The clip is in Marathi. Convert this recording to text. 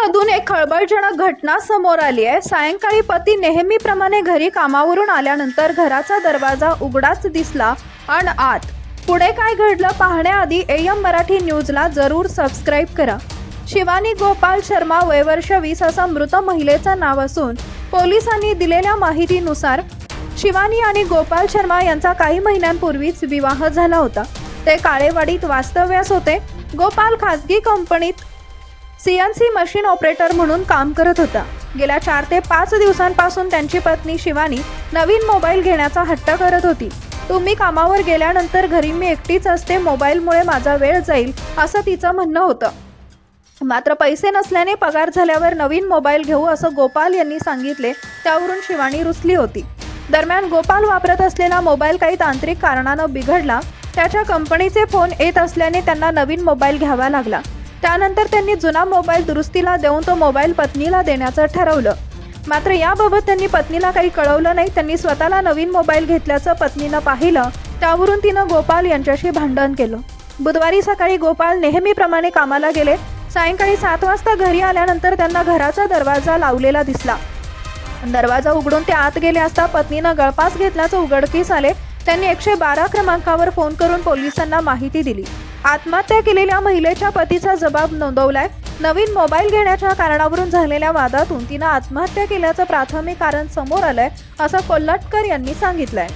पुणेमधून एक खळबळजनक घटना समोर आली आहे. सायंकाळी पती नेहमीप्रमाणे घरी कामावरून आल्यानंतर घराचा दरवाजा उघडाच दिसला आणि आत. पुढे काय घडलं पाहण्याआधी एम मराठी न्यूजला जरूर सबस्क्राईब करा. शिवानी गोपाल शर्मा वयवर्ष वीस असा मृत महिलेचं नाव असून पोलिसांनी दिलेल्या माहितीनुसार शिवानी आणि गोपाल शर्मा यांचा काही महिन्यांपूर्वीच विवाह झाला होता. ते काळेवाडीत वास्तव्यास होते. गोपाल खासगी कंपनीत सीएनसी मशीन ऑपरेटर म्हणून काम करत होता. गेल्या चार ते पाच दिवसांपासून त्यांची पत्नी शिवानी नवीन मोबाईल घेण्याचा हट्ट करत होती. तुम्ही कामावर गेल्यानंतर घरी मी एकटीच असते मोबाईलमुळे माझा वेळ जाईल असं तिचं म्हणणं होतं. मात्र पैसे नसल्याने पगार झाल्यावर नवीन मोबाईल घेऊ असं गोपाल यांनी सांगितले त्यावरून शिवानी रुसली होती. दरम्यान गोपाल वापरत असलेला मोबाईल काही तांत्रिक कारणानं बिघडला त्याच्या कंपनीचे फोन येत असल्याने त्यांना नवीन मोबाईल घ्यावा लागला. त्यानंतर त्यांनी जुना मोबाईल दुरुस्तीला देऊन तो मोबाईल पत्नीला देण्याचं ठरवलं. मात्र याबाबत त्यांनी पत्नीला काही कळवलं नाही. त्यांनी स्वतःला नवीन मोबाईल घेतल्याचं पत्नीनं पाहिलं. त्यावरून तिनं गोपाल यांच्याशी भांडण केलं. बुधवारी सकाळी गोपाल नेहमीप्रमाणे कामाला गेले. सायंकाळी सात वाजता घरी आल्यानंतर त्यांना घराचा दरवाजा लावलेला दिसला. दरवाजा उघडून ते आत गेले असता पत्नीनं गळपास घेतल्याचं उघडकीस आले. त्यांनी एकशे बारा क्रमांकावर फोन करून पोलिसांना माहिती दिली. आत्महत्या केलेल्या महिलेच्या पतीचा जबाब नोंदवलाय. नवीन मोबाईल घेण्याच्या कारणावरून झालेल्या वादातून तिनं आत्महत्या केल्याचं प्राथमिक कारण समोर आलंय असं कोल्हटकर यांनी सांगितलंय.